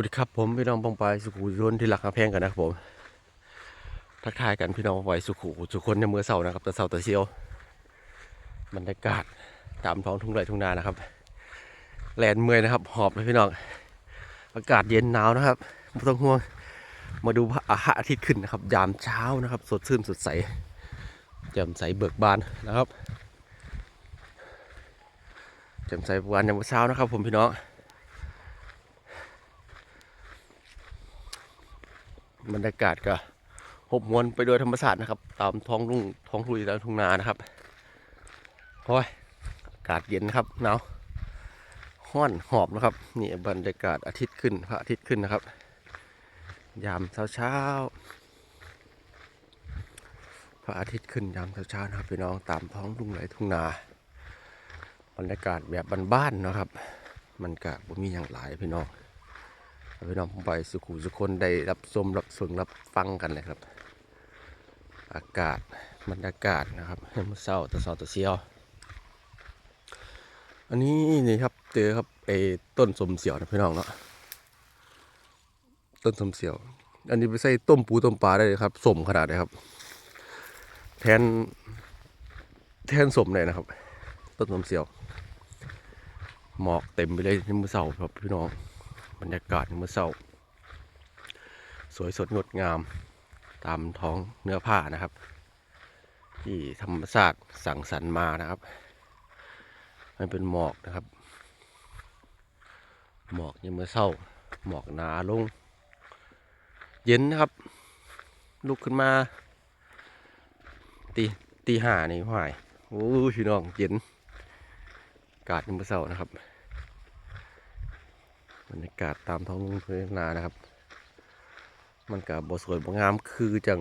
วัสดีครับผมพี่น้องปองปสุขุชนที่รักกระแพงกันนะครับผม ทักทายกันพี่น้องปองปสุขุสุคนในเมื่อเสาร์นะครับแต่เสาร์แต่เชียวบรรยากาศตามท้องทุ่งไร่ทุ่งนานะครับแลนเมื่อยนะครับ หอบเลยพี่น้องอากาศเย็นหนาวนะครับไม่ต้องห่วงมาดูพระอาทิตย์ขึ้นนะครับ ยามเช้านะครับ สดชื่นสดใสแจ่มใสเบิกบานนะครับแจ่มใสเบิกบานยามเช้านะครับ ผมพี่น้อง บรรยากาศก็หบมวนไปโดยธรรมชาตินะครับ ตามท้องลุ่งท้องลุยตามทุ่งนานะครับโอ้ยอากาศเย็นนะครับหนาวห้อนหอบนะครับนี่บรรยากาศอาทิตย์ขึ้นพระอาทิตย์ขึ้นนะครับ ยามเช้าเช้าพระอาทิตย์ขึ้นยามเช้าเช้านะครับพี่น้องตามท้องลุ่งไหลทุ่งนา บรรยากาศแบบบ้านๆนะครับ มันก็บ่มีอย่างหลายพี่น้อง พี่น้องผมไปสุขุสุคนได้รับชมรับฟังรับฟังกันเลยครับ อากาศบรรยากาศนะครับเมื่อเช้าตะเช้าตะเชียว อันนี้นี่ครับเจอครับไอ้ต้นสมเสียวนะพี่น้องเนาะต้นสมเสียว อันนี้ไปใส่ต้มปูต้มปลาได้เลยครับสมขนาดเลยครับ แทน แทนสมเลยนะครับ ต้นสมเสียว หมอกเต็มไปเลยในมือเสาครับพี่น้อง บรรยากาศเมื่อเช้าสวยสดงดงามตามท้องเนื้อผ้านะครับ ที่ธรรมชาติสั่งสรรค์มานะครับ มันเป็นหมอกนะครับ หมอกยังเมื่อเช้าหมอกหนาลง เย็นนะครับ ลุกขึ้นมา ตีตีห้านี่ห่วยโอ้ยพี่น้องเย็น กาศยังเมื่อเช้านะครับ บรรยากาศตามท้องทุ่งนานะครับ มันกับบสวยบงามคือจัง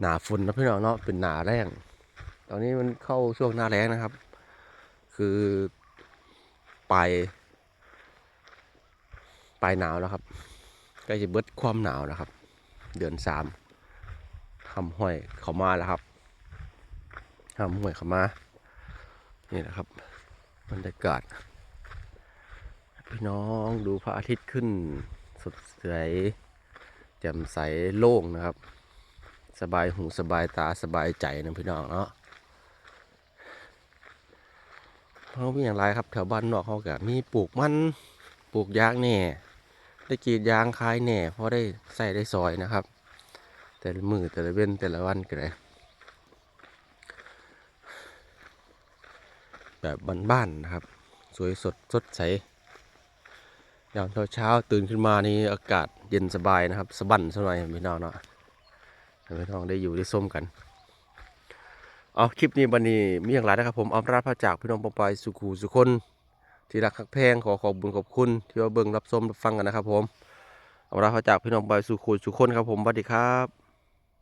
หนาฝนนะพี่น้องเนาะเป็นหนาแรงตอนนี้มันเข้าช่วงหน้าแรงนะครับ คือปลายปลายหนาวแล้วครับใกล้จะเบิดความหนาวแล้วครับ เดือนสามทำห้อยเขามาแล้วครับทำห้อยเขามา นี่นะครับ บรรยากาศ พี่น้องดูพระอาทิตย์ขึ้น สดใสแจ่มใสโล่งนะครับ สบายหูสบายตาสบายใจนะพี่น้องเนาะเขามีอย่างไรครับแถวบ้านนอกเขาก็มีปลูกมันปลูกยางแหน่ได้กรีดยางคายแหน่เพราะได้ใส่ได้ซอยนะครับ แต่ละมือแต่ละเว้นแต่ละวันก็ได้แบบบ้านๆนะครับ สวยสดสดใส ยามเช้าเช้าตื่นขึ้นมานี่อากาศเย็นสบายนะครับ สบั่นสบายพี่น้องเนาะพี่น้องได้อยู่ได้ส้มกัน เอาคลิปนี้บันนี้มีอย่างไรนะครับผมอัมราพระจากพี่น้องปองไปายสุขูสุคน ที่รักคักแพงขอขอบบุญขอบคุณ ที่ว่าเบิ่งรับชมรับฟังกันนะครับผมอัมราพระจากพี่น้องปองไปายสุขูสุคนครับผมสวัสดีครับ